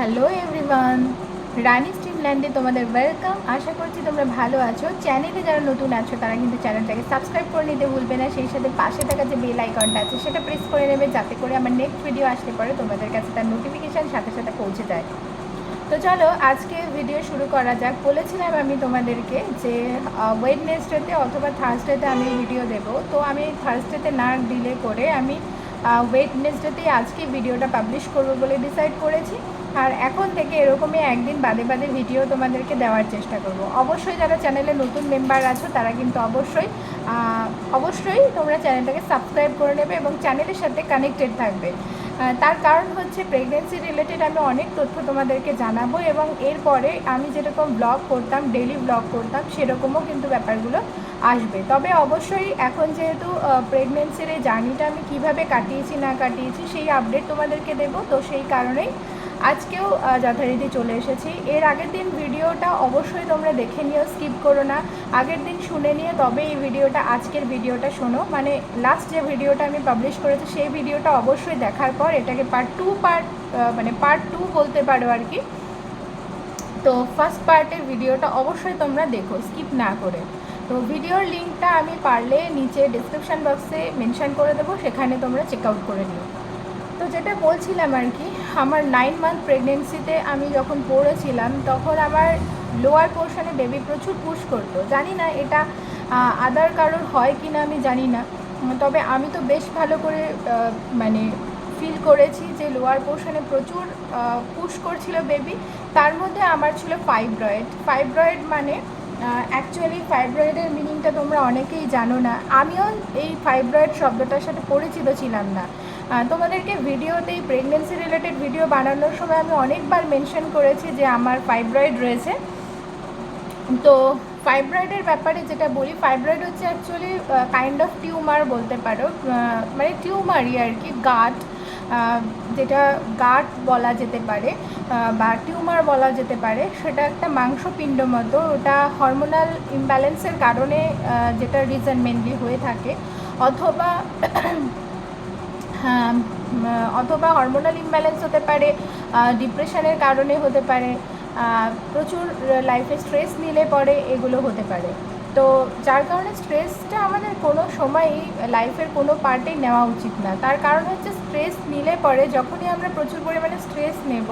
Hello everyone রানী স্ট্রিমল্যান্ডে তোমাদের welcome আশা করছি তোমরা ভালো আছো। চ্যানেলে যারা নতুন আছো, তারা কিন্তু চ্যানেলটাকে সাবস্ক্রাইব করে নিতে ভুলবে না। সেই সাথে পাশে থাকা যে বেল আইকনটা আছে, সেটা প্রেস করে নেবে, যাতে করে আমার নেক্সট ভিডিও আসতে পারে, তোমাদের কাছে তার নোটিফিকেশান সাথে সাথে পৌঁছে যায়। তো চলো, আজকে ভিডিও শুরু করা যাক। বলেছিলাম আমি তোমাদেরকে যে ওয়েডনেসডেতে অথবা থার্সডেতে আমি ভিডিও দেব। তো আমি থার্সডেতে না ডিলে করে আমি ওয়েডনেসডেতেই আজকে ভিডিওটা পাবলিশ করব বলে ডিসাইড করেছি। আর এখন থেকে এরকমই একদিন বাদে বাদে ভিডিও তোমাদেরকে দেওয়ার চেষ্টা করব। অবশ্যই যারা চ্যানেলে নতুন মেম্বার আছো, তারা কিন্তু অবশ্যই অবশ্যই তোমরা চ্যানেলটাকে সাবস্ক্রাইব করে নেবে এবং চ্যানেলের সাথে কানেক্টেড থাকবে। তার কারণ হচ্ছে প্রেগনেন্সি রিলেটেড আমি অনেক তথ্য তোমাদেরকে জানাব এবং এরপরে আমি যেরকম ব্লগ করতাম ডেলি ব্লগ করতাম, সেরকমও কিন্তু ব্যাপারগুলো আসবে। তবে অবশ্যই এখন যেহেতু প্রেগনেন্সির এই জার্নিটা আমি কীভাবে কাটিয়েছি, না কাটিয়েছি, সেই আপডেট তোমাদেরকে দেবো। তো সেই কারণেই আজকেও যথারীতি চলে এসেছি। এর আগের দিন ভিডিওটা অবশ্যই তোমরা দেখে নিও, স্কিপ করো না। আগের দিন শুনে নিয়ে তবে এই ভিডিওটা, আজকের ভিডিওটা শোনো। মানে লাস্ট যে ভিডিওটা আমি পাবলিশ করেছি, সেই ভিডিওটা অবশ্যই দেখার পর এটাকে পার্ট টু পার্ট মানে পার্ট টু বলতে পারো আর কি। তো ফার্স্ট পার্টের ভিডিওটা অবশ্যই তোমরা দেখো স্কিপ না করে। তো ভিডিওর লিঙ্কটা আমি পারলে নিচে ডিসক্রিপশান বক্সে মেনশান করে দেবো, সেখানে তোমরা চেক আউট করে নিও। তো যেটা বলছিলাম আর কি আমার নাইন মান্থ প্রেগনেন্সিতে আমি যখন পড়েছিলাম তখন আমার লোয়ার পোর্শনে বেবি প্রচুর পুশ করতো। জানি না এটা আদার কারোর হয় কি না আমি জানি না। তবে আমি তো বেশ ভালো করে মানে ফিল করেছি যে লোয়ার পোর্শনে প্রচুর পুশ করছিল বেবি তার মধ্যে আমার ছিল ফাইব্রয়েড ফাইব্রয়েড মানে অ্যাকচুয়ালি ফাইব্রয়েডের মিনিংটা তোমরা অনেকেই জানো না। আমিও এই ফাইব্রয়েড শব্দটার সাথে পরিচিত ছিলাম না। তোমাদেরকে ভিডিওতে এই প্রেগনেন্সি রিলেটেড ভিডিও বানানোর সময় আমি অনেকবার মেনশন করেছি যে আমার ফাইব্রয়েড রয়েছে। তো ফাইব্রয়েডের ব্যাপারে যেটা বলি ফাইব্রয়েড হচ্ছে অ্যাকচুয়ালি কাইন্ড অফ টিউমার বলতে পারো মানে টিউমারই আর কি গাট যেটা গাট বলা যেতে পারে বা টিউমার বলা যেতে পারে, সেটা একটা মাংসপিণ্ড মতো, ওটা হরমোনাল ইমব্যালেন্সের কারণে যেটা রিজন মেনলি হয়ে থাকে। অথবা অথবা হরমোনাল ইমব্যালেন্স হতে পারে ডিপ্রেশনের কারণে হতে পারে প্রচুর লাইফে স্ট্রেস নিলে পরে এগুলো হতে পারে। তো যার কারণে স্ট্রেসটা আমাদের কোনো সময়ই লাইফের কোনো পার্টেই নেওয়া উচিত না। তার কারণ হচ্ছে স্ট্রেস নিলে পরে যখনই আমরা প্রচুর পরিমাণে স্ট্রেস নেব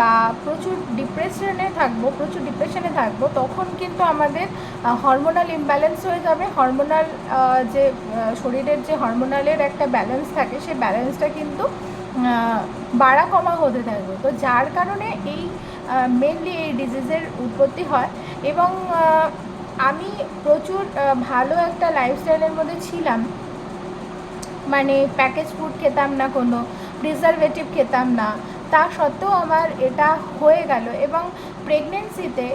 বা প্রচুর ডিপ্রেশনে থাকব, প্রচুর ডিপ্রেশনে থাকব, তখন কিন্তু আমাদের হরমোনাল ইমব্যালেন্স হয়ে যাবে। হরমোনাল যে শরীরের যে হরমোনালের একটা ব্যালেন্স থাকে, সেই ব্যালেন্সটা কিন্তু বাড়া কমা হতে থাকবে। তো যার কারণে এই মেনলি এই ডিজিজের উৎপত্তি হয় এবং আমি প্রচুর ভালো একটা লাইফস্টাইলের মধ্যে ছিলাম। মানে প্যাকেজ ফুড খেতাম না কোনো প্রিজারভেটিভ খেতাম না তা সত্ত্বেও আমার এটা হয়ে গেল এবং প্রেগনেন্সিতে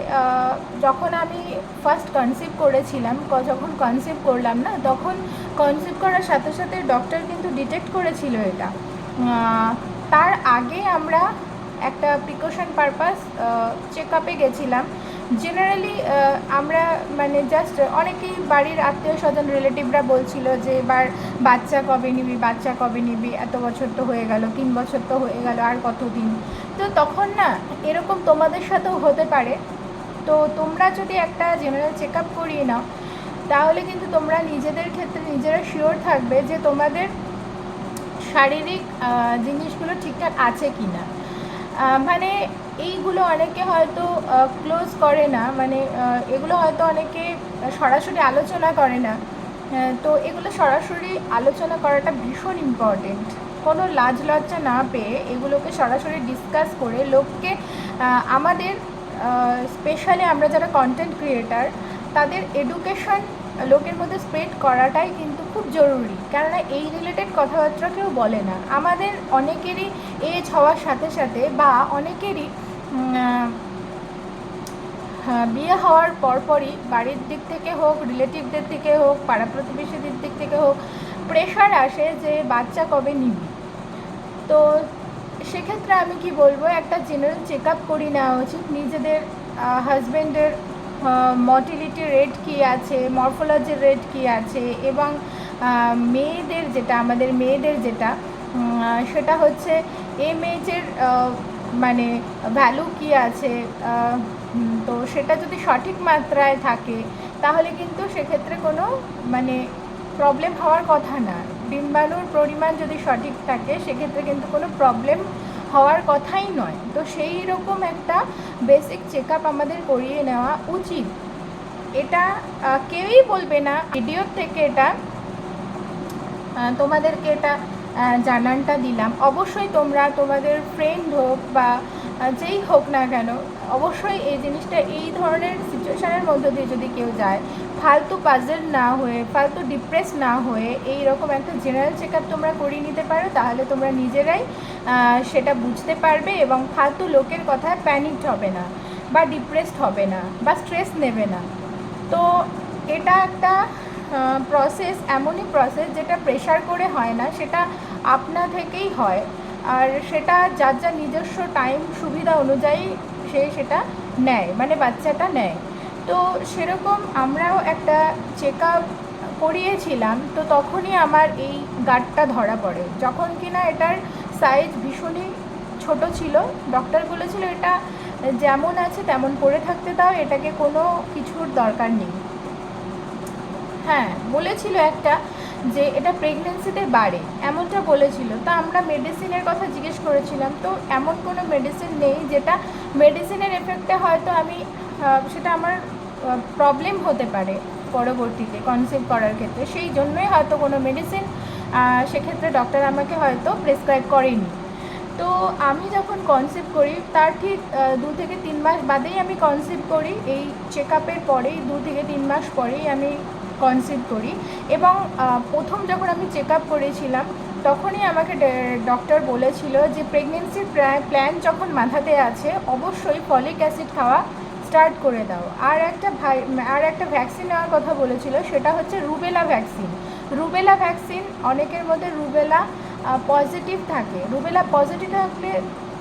যখন আমি ফার্স্ট কনসিভ করেছিলাম যখন কনসিভ করলাম না, তখন কনসিভ করার সাথে সাথে ডক্টর কিন্তু ডিটেক্ট করেছিল এটা। তার আগে আমরা একটা প্রিকশন পারপাস চেক আপে গেছিলাম। জেনারেলি আমরা মানে জাস্ট অনেকেই বাড়ির আত্মীয় স্বজন রিলেটিভরা বলছিল যে, এবার বাচ্চা কবে নিবি, বাচ্চা কবে নিবি? এত বছর তো হয়ে গেল, তিন বছর তো হয়ে গেল, আর কতদিন? তো তখন না, এরকম তোমাদের সাথেও হতে পারে। তো তোমরা যদি একটা জেনারেল চেক আপ করিয়ে নাও, তাহলে কিন্তু তোমরা নিজেদের ক্ষেত্রে নিজেরা শিওর থাকবে যে তোমাদের শারীরিক জিনিসগুলো ঠিকঠাক আছে কি না মানে এইগুলো অনেকে হয়তো ক্লোজ করে না মানে এগুলো হয়তো অনেকে সরাসরি আলোচনা করে না। তো এগুলো সরাসরি আলোচনা করাটা ভীষণ ইম্পর্টেন্ট কোনো লাজ লজ্জা না পেয়ে এগুলোকে সরাসরি ডিসকাস করে লোককে আমাদের স্পেশালি আমরা যারা কন্টেন্ট ক্রিয়েটার তাদের এডুকেশন লোকের মধ্যে স্প্রেড করাটাই কিন্তু খুব জরুরি। কেননা এই রিলেটেড কথাবার্তা কেউ বলে না। আমাদের অনেকেরই এজ হওয়ার সাথে সাথে বা অনেকেরই বিয়ে হওয়ার পরপরই বাড়ির দিক থেকে হোক রিলেটিভদের থেকে হোক পাড়া প্রতিবেশীদের দিক থেকে হোক প্রেশার আসে যে বাচ্চা কবে নিবি। তো সেক্ষেত্রে আমি কি বলব, একটা জেনারেল চেক আপ করি নেওয়া উচিত। নিজেদের হাজব্যান্ডের মর্টিলিটি রেট কী আছে মরফোলজির রেট কী আছে, এবং মেয়েদের যেটা, আমাদের মেয়েদের যেটা সেটা হচ্ছে এম এইচের মানে ভ্যালু কি আছে তো সেটা যদি সঠিক মাত্রায় থাকে, তাহলে কিন্তু সেক্ষেত্রে কোনো মানে প্রবলেম হওয়ার কথা না। ডিম্বাণুর পরিমাণ যদি সঠিক থাকে, সেক্ষেত্রে কিন্তু কোনো প্রবলেম হওয়ার কথাই নয়। তো সেই রকম একটা বেসিক চেক আমাদের করিয়ে নেওয়া উচিত। এটা কেউই বলবে না। ভিডিওর থেকে এটা তোমাদেরকে এটা জানানটা দিলাম। অবশ্যই তোমরা তোমাদের ফ্রেন্ড হোক বা যেই হোক না কেন, অবশ্যই এই জিনিসটা, এই ধরনের সিচুয়েশানের মধ্যে দিয়ে যদি কেউ যায়, ফালতু পাজেল না হয়ে, ফালতু ডিপ্রেস না হয়ে এই রকম একটা জেনারেল চেক তোমরা করিয়ে নিতে পারো, তাহলে তোমরা নিজেরাই সেটা বুঝতে পারবে এবং ফালতু লোকের কথায় প্যানিকড হবে না বা ডিপ্রেসড হবে না বা স্ট্রেস নেবে না। তো এটা একটা প্রসেস এমনই প্রসেস যেটা প্রেশার করে হয় না, সেটা আপনা থেকেই হয়। আর সেটা যার যার নিজস্ব টাইম সুবিধা অনুযায়ী সে সেটা নেয় মানে বাচ্চাটা নেয়। তো সেরকম আমরাও একটা চেক আপ করিয়েছিলাম, তো তখনই আমার এই গাঁটটা ধরা পড়ে। যখন কিনা এটার সাইজ ভীষণই ছোট ছিল ডক্টর বলেছিল এটা যেমন আছে তেমন পড়ে থাকতে দাও, এটাকে কোনো কিছুর দরকার নেই। হ্যাঁ বলেছিল একটা যে এটা প্রেগনেন্সিতে বাড়ে, এমনটা বলেছিল। তো আমরা মেডিসিনের কথা জিজ্ঞেস করেছিলাম, তো এমন কোনো মেডিসিন নেই যেটা মেডিসিনের এফেক্টে হয়তো আমি সেটা আমার প্রবলেম হতে পারে পরবর্তীতে কনসিভ করার ক্ষেত্রে। সেই জন্যই হয়তো কোনো মেডিসিন সেক্ষেত্রে ডক্টর আমাকে হয়তো প্রেসক্রাইব করেনি। তো আমি যখন কনসিভ করি, তার ঠিক দু থেকে তিন মাস বাদেই আমি কনসিভ করি। এই চেক আপের পরেই, দু থেকে তিন মাস পরেই আমি কনসিভ করি। এবং প্রথম যখন আমি চেক আপ করেছিলাম, তখনই আমাকে ডক্টর বলেছিল যে প্রেগনেন্সির প্ল্যান যখন মাথাতে আছে, অবশ্যই ফলিক অ্যাসিড খাওয়া স্টার্ট করে দাও। আর একটা ভাই, আর একটা ভ্যাকসিন নেওয়ার কথা বলেছিল, সেটা হচ্ছে রুবেলা ভ্যাকসিন রুবেলা ভ্যাকসিন অনেকের মধ্যে রুবেলা পজিটিভ থাকে। রুবেলা পজিটিভ থাকলে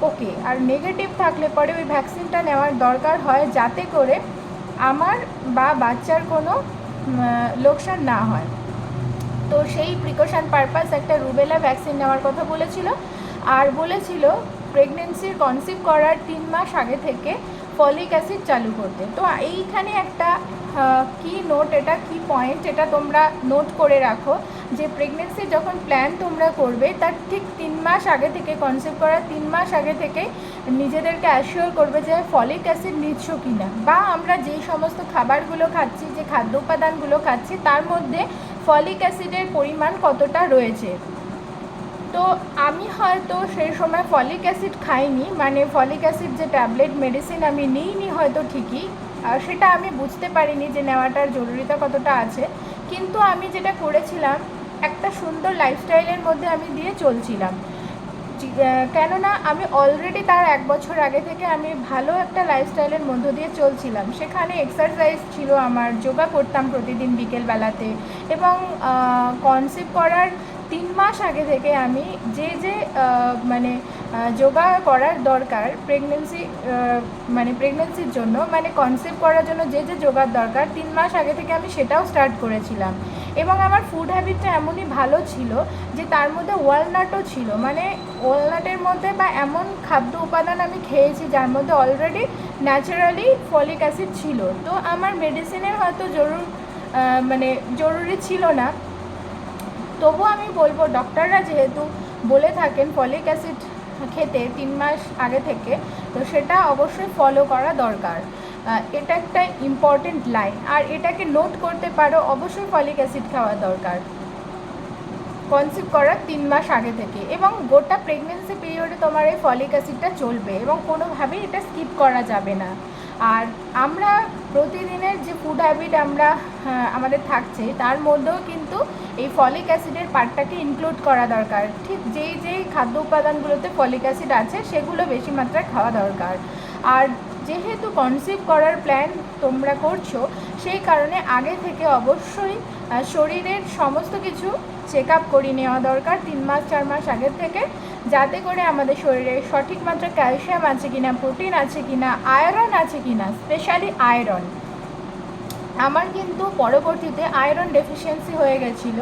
ওকে আর নেগেটিভ থাকলে পরে ওই ভ্যাকসিনটা নেওয়ার দরকার হয় যাতে করে আমার বা বাচ্চার কোনো লোকসান না হয়। তো সেই প্রিকশন পারপাস একটা রুবেলা ভ্যাকসিন নেওয়ার কথা বলেছিল। আর বলেছিল প্রেগনেন্সির কনসিভ করার তিন মাস আগে থেকে ফলিক অ্যাসিড চালু করতে তো এইখানে একটা কি নোট এটা, কি পয়েন্ট এটা তোমরা নোট করে রাখো যে প্রেগনেন্সি যখন প্ল্যান তোমরা করবে, তার ঠিক তিন মাস আগে থেকে কনসেপ্ট করার তিন মাস আগে থেকে নিজেদেরকে অ্যাসিওর করবে যে ফলিক অ্যাসিড নিচ্ছ কি না বা আমরা যেই সমস্ত খাবারগুলো খাচ্ছি, যে খাদ্য উপাদানগুলো খাচ্ছি, তার মধ্যে ফলিক অ্যাসিডের পরিমাণ কতটা রয়েছে। তো আমি হয়তো সেই সময় ফলিক অ্যাসিড খাইনি মানে ফলিক অ্যাসিড যে ট্যাবলেট মেডিসিন আমি নিইনি হয়তো ঠিকই সেটা আমি বুঝতে পারিনি যে নেওয়াটার জরুরিতা কতটা আছে। কিন্তু আমি যেটা করেছিলাম, একটা সুন্দর লাইফস্টাইলের মধ্যে আমি দিয়ে চলছিলাম। কেননা আমি অলরেডি তার এক বছর আগে থেকে আমি ভালো একটা লাইফস্টাইলের মধ্য দিয়ে চলছিলাম। সেখানে এক্সারসাইজ ছিল আমার, যোগা করতাম প্রতিদিন বিকেলবেলাতে এবং কনসিভ করার তিন মাস আগে থেকে আমি যে যে মানে যোগা করার দরকার প্রেগনেন্সি মানে প্রেগনেন্সির জন্য মানে কনসেপ্ট করার জন্য যে যে যোগার দরকার, তিন মাস আগে থেকে আমি সেটাও স্টার্ট করেছিলাম। এবং আমার ফুড হ্যাবিটটা এমনই ভালো ছিল যে তার মধ্যে ওয়ালনাটও ছিল। মানে ওয়ালনাটের মধ্যে বা এমন খাদ্য উপাদান আমি খেয়েছি যার মধ্যে অলরেডি ন্যাচারালি ফলিক অ্যাসিড ছিল। তো আমার মেডিসিনের হয়তো জরুর মানে জরুরি ছিল না। তবু আমি বলব ডক্টররা যেহেতু বলে থাকেন ফলিক অ্যাসিড খেতে তিন মাস আগে থেকে, তো সেটা অবশ্যই ফলো করা দরকার। এটা একটা ইম্পর্টেন্ট লাইন আর এটাকে নোট করতে পারো, অবশ্যই ফলিক অ্যাসিড খাওয়া দরকার। কনসিভ করার তিন মাস আগে থেকে। এবং গোটা প্রেগনেন্সি পিরিয়ডে তোমার এই ফলিক অ্যাসিডটা চলবে এবং কোনোভাবেই এটা স্কিপ করা যাবে না। আর আমরা প্রতিদিনের যে ফুড হ্যাবিট আমরা আমাদের থাকছে, তার মধ্যেও কিন্তু এই ফলিক অ্যাসিডের পার্টটাকে ইনক্লুড করা দরকার। ঠিক যেই যেই খাদ্য উপাদানগুলোতে ফলিক অ্যাসিড আছে, সেগুলো বেশি মাত্রায় খাওয়া দরকার। আর যেহেতু কনসিভ করার প্ল্যান তোমরা করছ, সেই কারণে আগে থেকে অবশ্যই শরীরের সমস্ত কিছু চেক আপ করিয়ে নেওয়া দরকার। তিন মাস, চার মাস আগের থেকে যাতে করে আমাদের শরীরে সঠিক মাত্রা ক্যালসিয়াম আছে কিনা, প্রোটিন আছে কিনা, আয়রন আছে কিনা, স্পেশালি আয়রন। আমার কিন্তু পরবর্তীতে আয়রন ডেফিসিয়েন্সি হয়ে গেছিল,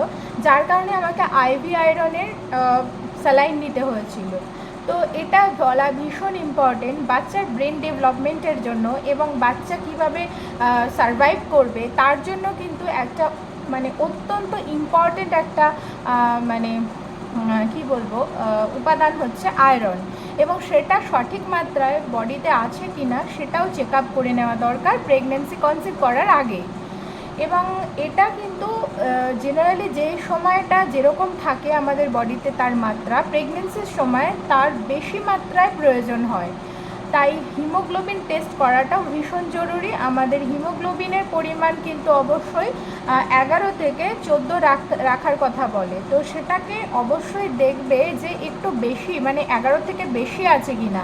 যার কারণে আমাকে আইভি আয়রনের স্যালাইন নিতে হয়েছিল। তো এটা বলা ভীষণ ইম্পর্টেন্ট বাচ্চার ব্রেন ডেভেলপমেন্টের জন্য এবং বাচ্চা কীভাবে সারভাইভ করবে, তার জন্য কিন্তু একটা মানে অত্যন্ত ইম্পর্টেন্ট একটা মানে কি বলব উপাদান হচ্ছে আয়রন। এবং সেটা সঠিক মাত্রায় বডিতে আছে কি না সেটাও চেক আপ করে নেওয়া দরকার প্রেগনেন্সি কনসিভ করার আগে এবং এটা কিন্তু জেনারেলি যে সময়টা যেরকম থাকে আমাদের বডিতে তার মাত্রা প্রেগনেন্সির সময় তার বেশি মাত্রায় প্রয়োজন হয়। তাই হিমোগ্লোবিন টেস্ট করাটাও ভীষণ জরুরি। আমাদের হিমোগ্লোবিনের পরিমাণ কিন্তু অবশ্যই এগারো থেকে চোদ্দ রাখার কথা বলে। তো সেটাকে অবশ্যই দেখবে যে একটু বেশি মানে এগারো থেকে বেশি আছে কি না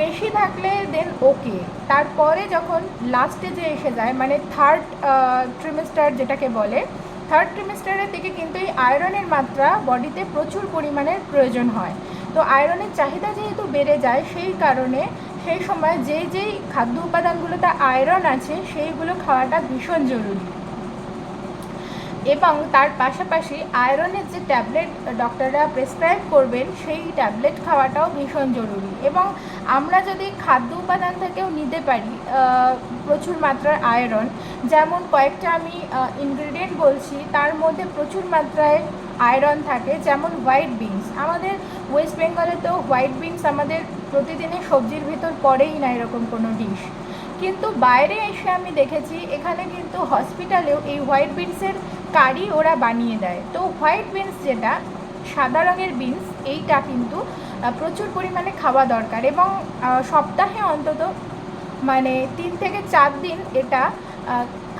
বেশি থাকলে দেন ওকে তারপরে যখন লাস্টে যে এসে যায় মানে থার্ড ট্রিমেস্টার যেটাকে বলে থার্ড ট্রিমেস্টারের দিকে কিন্তু এই আয়রনের মাত্রা বডিতে প্রচুর পরিমাণের প্রয়োজন হয়। তো আয়রনের চাহিদা যেহেতু বেড়ে যায়, সেই কারণে সেই সময় যেই যেই খাদ্য উপাদানগুলোতে আয়রন আছে, সেইগুলো খাওয়াটা ভীষণ জরুরি। এবং তার পাশাপাশি আয়রনের যে ট্যাবলেট ডক্টররা প্রেসক্রাইব করবেন, সেই ট্যাবলেট খাওয়াটাও ভীষণ জরুরি। এবং আমরা যদি খাদ্য উপাদান থেকেও নিতে পারি প্রচুর মাত্রার আয়রন যেমন কয়েকটা আমি ইনগ্রিডিয়েন্ট বলছি, তার মধ্যে প্রচুর মাত্রায় আয়রন থাকে, যেমন হোয়াইট বিনস আমাদের ওয়েস্ট বেঙ্গলে তো হোয়াইট বিনস আমাদের প্রতিদিনের সবজির ভিতর পড়েই না এরকম কোনো ডিশ কিন্তু বাইরে এসে আমি দেখেছি, এখানে কিন্তু হসপিটালেও এই হোয়াইট বিনসের কারি ওরা বানিয়ে দেয়। তো হোয়াইট বিনস যেটা, সাদা রঙের বিনস এইটা কিন্তু প্রচুর পরিমাণে খাওয়া দরকার এবং সপ্তাহে অন্তত মানে তিন থেকে চার দিন এটা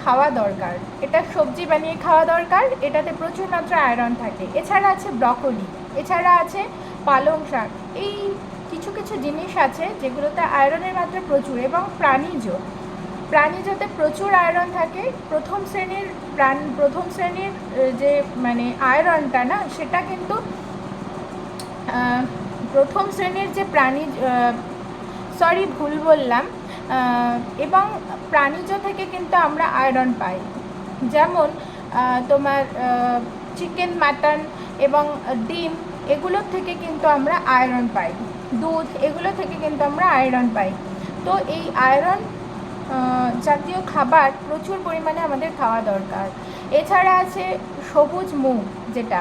খাওয়া দরকার। এটা সবজি বানিয়ে খাওয়া দরকার, এটাতে প্রচুর মাত্রা আয়রন থাকে। এছাড়া আছে ব্রকলি এছাড়া আছে পালং শাক। এই কিছু কিছু জিনিস আছে যেগুলোতে আয়রনের মাত্রা প্রচুর এবং প্রাণীজ। প্রাণীজতে প্রচুর আয়রন থাকে। প্রথম শ্রেণির প্রাণ, প্রথম শ্রেণির যে মানে আয়রনটা না, সেটা কিন্তু প্রথম শ্রেণির যে প্রাণী সরি ভুল বললাম। এবং প্রাণীজ থেকে কিন্তু আমরা আয়রন পাই। যেমন তোমার চিকেন মাটন এবং ডিম এগুলোর থেকে কিন্তু আমরা আয়রন পাই। দুধ, এগুলো থেকে কিন্তু আমরা আয়রন পাই। তো এই আয়রন জাতীয় খাবার প্রচুর পরিমাণে আমাদের খাওয়া দরকার। এছাড়া আছে সবুজ মুগ যেটা,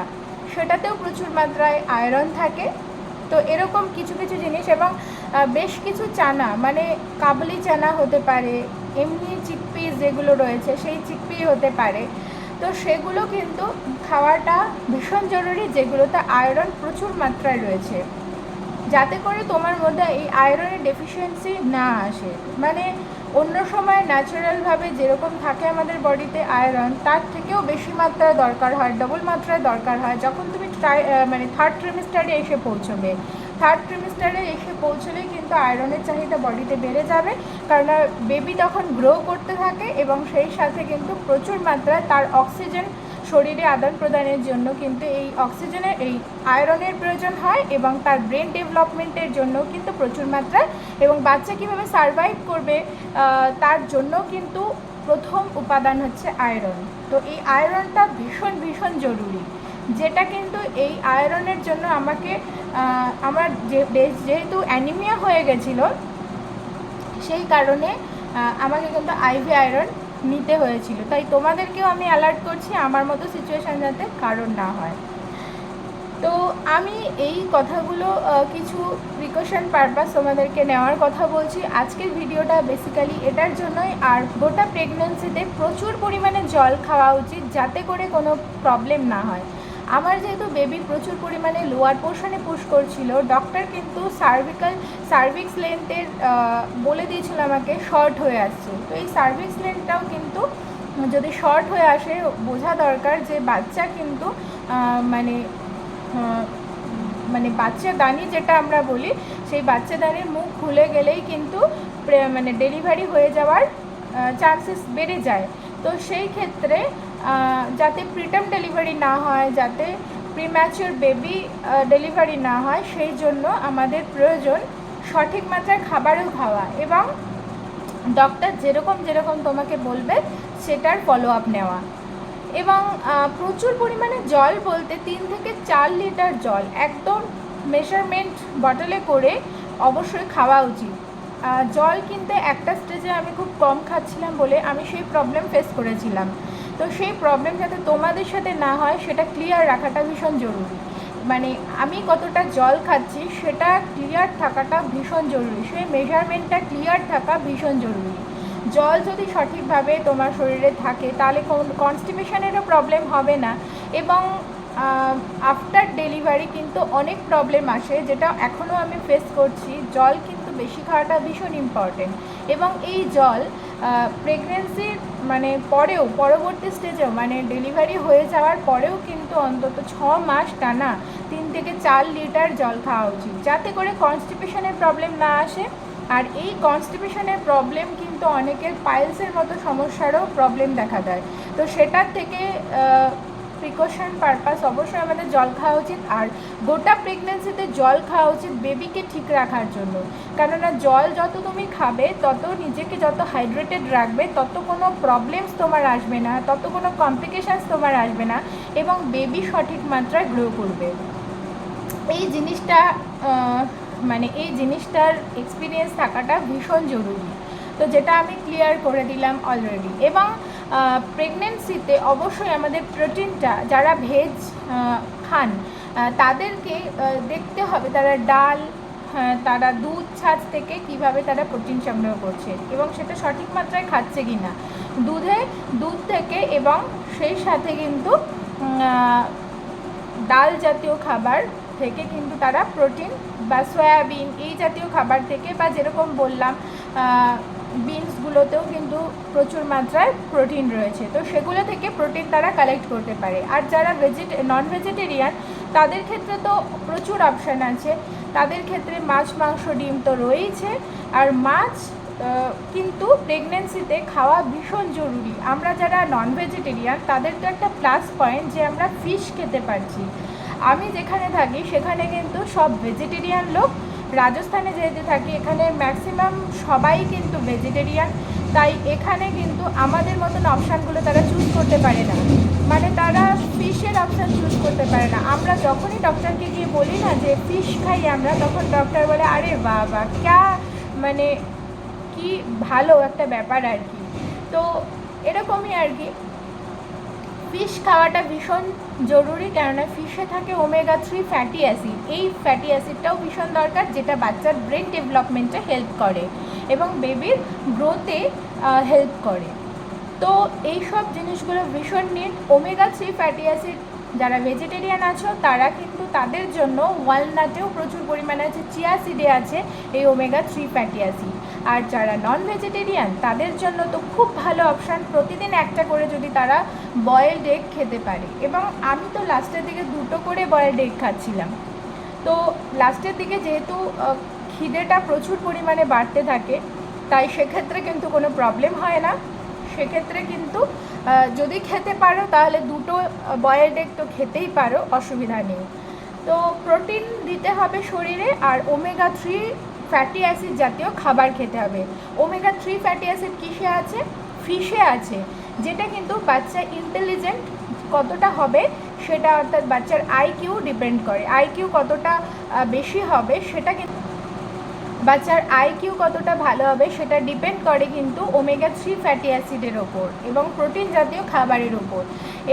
সেটাতেও প্রচুর মাত্রায় আয়রন থাকে। তো এরকম কিছু কিছু জিনিস এবং বেশ কিছু চানা মানে কাবলি চানা হতে পারে, এমনি চিকপি যেগুলো রয়েছে সেই চিকপি হতে পারে। তো সেগুলো কিন্তু খাওয়াটা ভীষণ জরুরি, যেগুলোতে আয়রন প্রচুর মাত্রায় রয়েছে। যাতে করে তোমার মধ্যে এই আয়রনের ডেফিসিয়েন্সি না আসে। মানে অন্য সময় ন্যাচারালভাবে যেরকম থাকে আমাদের বডিতে আয়রন তার থেকেও বেশি মাত্রায় দরকার হয় ডবল মাত্রায় দরকার হয়। যখন তুমি মানে থার্ড ট্রিমিস্টারে এসে পৌঁছবে। থার্ড ট্রিমিস্টারে এসে পৌঁছলেই কিন্তু আয়রনের চাহিদা বডিতে বেড়ে যাবে। কারণ বেবি তখন গ্রো করতে থাকে এবং সেই সাথে কিন্তু প্রচুর মাত্রায় তার অক্সিজেন শরীরে আদান প্রদানের জন্য কিন্তু এই অক্সিজেনের এই আয়রনের প্রয়োজন হয় এবং তার ব্রেন ডেভেলপমেন্টের জন্য কিন্তু প্রচুর মাত্রায় এবং বাচ্চা কীভাবে সারভাইভ করবে তার জন্য কিন্তু প্রথম উপাদান হচ্ছে আয়রন তো এই আয়রনটা ভীষণ ভীষণ জরুরি। যেটা কিন্তু এই আয়রনের জন্য আমাকে আমার যে যেহেতু অ্যানিমিয়া হয়ে গেছিল, সেই কারণে আমাকে কিন্তু আইভি আয়রন নিতে হয়েছিল। তাই তোমাদেরকেও আমি অ্যালার্ট করছি, আমার মতো সিচুয়েশান যাতে কারণ না হয়। তো আমি এই কথাগুলো কিছু প্রিকশন পারপাস তোমাদেরকে নেওয়ার কথা বলছি। আজকের ভিডিওটা বেসিক্যালি এটার জন্যই, আর গোটা প্রেগনেন্সিতে প্রচুর পরিমাণে জল খাওয়া উচিত, যাতে করে কোনো প্রবলেম না হয়। আমার যেহেতু বেবি প্রচুর পরিমাণে লোয়ার পোর্শনে পুশ করছিল ডক্টর কিন্তু সার্ভিক্যাল সার্ভিক্স লেন্থের বলে দিয়েছিল আমাকে শর্ট হয়ে আসছে। তো এই সার্ভিক্স লেন্থটাও কিন্তু যদি শর্ট হয়ে আসে, বোঝা দরকার যে বাচ্চা কিন্তু মানে মানে বাচ্চা দানি যেটা আমরা বলি, সেই বাচ্চা দানির মুখ খুলে গেলেই কিন্তু মানে ডেলিভারি হয়ে যাওয়ার চান্সেস বেড়ে যায়। তো সেই ক্ষেত্রে যাতে প্রিটার্ম ডেলিভারি না হয়, যাতে প্রিম্যাচিওর বেবি ডেলিভারি না হয়, সেই জন্য আমাদের প্রয়োজন সঠিক মাত্রায় খাবারও খাওয়া এবং ডক্টর যেরকম যেরকম তোমাকে বলবে, সেটার ফলো আপ নেওয়া। এবং প্রচুর পরিমাণে জল বলতে তিন থেকে চার লিটার জল একদম মেজারমেন্ট বটলে করে অবশ্যই খাওয়া উচিত। জল কিনতে একটা স্টেজে আমি খুব কম খাচ্ছিলাম বলে আমি সেই প্রবলেম ফেস করেছিলাম। তো সেই প্রবলেম যাতে তোমাদের সাথে না হয়, সেটা ক্লিয়ার রাখাটা ভীষণ জরুরি। মানে আমি কতটা জল খাচ্ছি, সেটা ক্লিয়ার থাকাটা ভীষণ জরুরি। সেই মেজারমেন্টটা ক্লিয়ার থাকা ভীষণ জরুরি। জল যদি সঠিকভাবে তোমার শরীরে থাকে, তাহলে কনস্টিপেশনেরও প্রবলেম হবে না। এবং আফটার ডেলিভারি কিন্তু অনেক প্রবলেম আসে, যেটা এখনও আমি ফেস করছি। জল কিন্তু বেশি খাওয়াটা ভীষণ ইম্পর্টেন্ট এবং এই জল প্রেগনেন্সির মানে পরেও, পরবর্তী স্টেজেও মানে ডেলিভারি হয়ে যাওয়ার পরেও কিন্তু অন্তত ছ মাস টানা তিন থেকে চার লিটার জল খাওয়া উচিত। যাতে করে কনস্টিপেশনের প্রবলেম না আসে। আর এই কনস্টিপেশনের প্রবলেম কিন্তু অনেকের পাইলসের মতো সমস্যারও প্রবলেম দেখা দেয়। তো সেটার থেকে প্রিকশন পারপাস অবশ্যই আমাদের জল খাওয়া উচিত। আর গোটা প্রেগনেন্সিতে জল খাওয়া উচিত বেবিকে ঠিক রাখার জন্য। কেননা জল যত তুমি খাবে, তত নিজেকে যত হাইড্রেটেড রাখবে, তত কোনো প্রবলেমস তোমার আসবে না, তত কোনো কমপ্লিকেশানস তোমার আসবে না এবং বেবি সঠিক মাত্রায় গ্রো করবে। এই জিনিসটা মানে এই জিনিসটার এক্সপিরিয়েন্স থাকাটা ভীষণ জরুরি। তো যেটা আমি ক্লিয়ার করে দিলাম অলরেডি এবং প্রেগনেন্সিতে অবশ্যই আমাদের প্রোটিনটা যারা ভেজ খান তাদেরকে দেখতে হবে তারা ডাল হ্যাঁ, তারা দুধ ছাঁচ থেকে কীভাবে তারা প্রোটিন সংগ্রহ করছে এবং সেটা সঠিক মাত্রায় খাচ্ছে কি না দুধে দুধ থেকে এবং সেই সাথে কিন্তু ডাল জাতীয় খাবার থেকে কিন্তু তারা প্রোটিন বা সয়াবিন এই জাতীয় খাবার থেকে বা যেরকম বললাম বিনসগুলোতেও কিন্তু প্রচুর মাত্রায় প্রোটিন রয়েছে। তো সেগুলো থেকে প্রোটিন তারা কালেক্ট করতে পারে। আর যারা ভেজিটে নন ভেজিটেরিয়ান তাদের ক্ষেত্রে তো প্রচুর অপশান আছে। তাদের ক্ষেত্রে মাছ, মাংস, ডিম তো রয়েইছে। আর মাছ কিন্তু প্রেগনেন্সিতে খাওয়া ভীষণ জরুরি। আমরা যারা নন ভেজিটেরিয়ান তাদের তো একটা প্লাস পয়েন্ট যে আমরা ফিশ খেতে পারছি। আমি যেখানে থাকি, সেখানে কিন্তু সব ভেজিটেরিয়ান লোক রাজস্থানে যেহেতু থাকি, এখানে ম্যাক্সিমাম সবাই কিন্তু ভেজিটেরিয়ান তাই এখানে কিন্তু আমাদের মতন অপশানগুলো তারা চুজ করতে পারে না। মানে তারা ফিশের অপশান চুজ করতে পারে না। আমরা যখনই ডক্টরকে গিয়ে বলি না যে ফিশ খাই আমরা, তখন ডক্টর বলে, আরে বাবা, ক্যা মানে কি ভালো একটা ব্যাপার আর কি। তো এরকমই আর কি। ফিশ খাওয়াটা ভীষণ জরুরি কেননা ফিশে থাকে ওমেগা থ্রি ফ্যাটি অ্যাসিড। এই ফ্যাটি অ্যাসিডটাও ভীষণ দরকার, যেটা বাচ্চার ব্রেন ডেভেলপমেন্টে হেল্প করে এবং বেবির গ্রোথে হেল্প করে। তো এই সব জিনিসগুলো ভীষণ NEET omega three fatty acid, যারা ভেজিটেরিয়ান আছো, তারা কিন্তু তাদের জন্য ওয়ালনাটেও প্রচুর পরিমাণে আছে চিয়া সিডে আছে, এই ওমেগা থ্রি ফ্যাটি অ্যাসিড। আর যারা নন ভেজিটেরিয়ান তাদের জন্য তো খুব ভালো অপশান প্রতিদিন একটা করে যদি তারা বয়েলড এগ খেতে পারে। এবং আমি তো লাস্টের দিকে দুটো করে বয়েলড এগ খাচ্ছিলাম। তো লাস্টের দিকে যেহেতু খিদেটা প্রচুর পরিমাণে বাড়তে থাকে, তাই সেক্ষেত্রে কিন্তু কোনো প্রবলেম হয় না। সেক্ষেত্রে কিন্তু যদি খেতে পারো, তাহলে দুটো বয়েলড এগ তো খেতেই পারো, অসুবিধা নেই। তো প্রোটিন দিতে হবে শরীরে, আর ওমেগা থ্রি ফ্যাটি অ্যাসিড জাতীয় খাবার খেতে হবে। ওমেগা থ্রি ফ্যাটি অ্যাসিড কিসে আছে? ফিশে আছে। যেটা কিন্তু বাচ্চা ইন্টেলিজেন্ট কতটা হবে সেটা অর্থাৎ বাচ্চার আইকিউ ডিপেন্ড করে। আইকিউ কতটা বেশি হবে সেটা কিন্তু বাচ্চার আইকিউ কতটা ভালো হবে সেটা ডিপেন্ড করে কিন্তু ওমেগা থ্রি ফ্যাটি অ্যাসিডের ওপর এবং প্রোটিন জাতীয় খাবারের ওপর।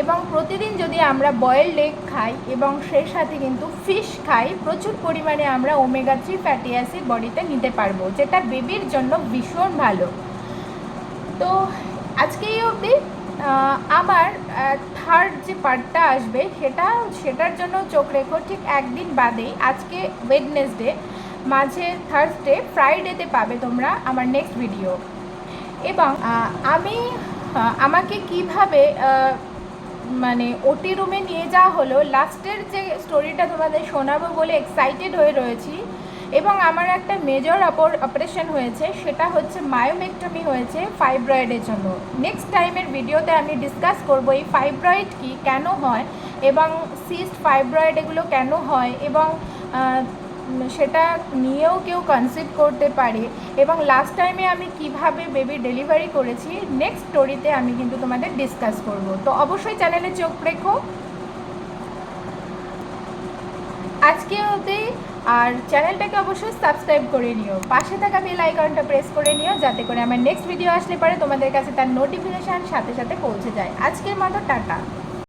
এবং প্রতিদিন যদি আমরা বয়েলড এগ খাই এবং সেই সাথে কিন্তু ফিশ খাই, প্রচুর পরিমাণে আমরা ওমেগা থ্রি ফ্যাটি অ্যাসিড বডিতে নিতে পারব, যেটা বেবির জন্য ভীষণ ভালো। তো আজকে এই অবধি আমার থার্ড যে পার্টটা আসবে, সেটা, সেটার জন্য চোখ রেখো, ঠিক একদিন বাদেই। আজকে ওয়েডনেসডে মাঝে থার্সডে ফ্রাইডেতে পাবে তোমরা আমার নেক্সট ভিডিও এবং আমি আমাকে কীভাবে মানে ওটি রুমে নিয়ে যাওয়া হলো, লাস্টের যে স্টোরিটা তোমাদের শোনাবো বলে এক্সাইটেড হয়ে রয়েছি। এবং আমার একটা মেজর অপর অপারেশন হয়েছে, সেটা হচ্ছে মায়োমেক্টমি হয়েছে ফাইব্রয়েডের জন্য। নেক্সট টাইমের ভিডিওতে আমি ডিসকাস করব এই ফাইব্রয়েড কি, কেন হয়, এবং সিস্ট ফাইব্রয়েড এগুলো কেন হয়, এবং সেটা নিয়েও কেউ কনসিভ করতে পারে। এবং লাস্ট টাইমে আমি কীভাবে বেবি ডেলিভারি করেছি নেক্সট স্টোরিতে আমি কিন্তু তোমাদের ডিসকাস করব। তো অবশ্যই চ্যানেলে চোখ রেখো। আজকে অবধি আর চ্যানেলটাকে অবশ্যই সাবস্ক্রাইব করে নিও। পাশে থাকা বেল আইকনটা প্রেস করে নিও, যাতে করে আমার নেক্সট ভিডিও আসলে পরে তোমাদের কাছে তার নোটিফিকেশান সাথে সাথে পৌঁছে যায়। আজকের মতো, টাটা।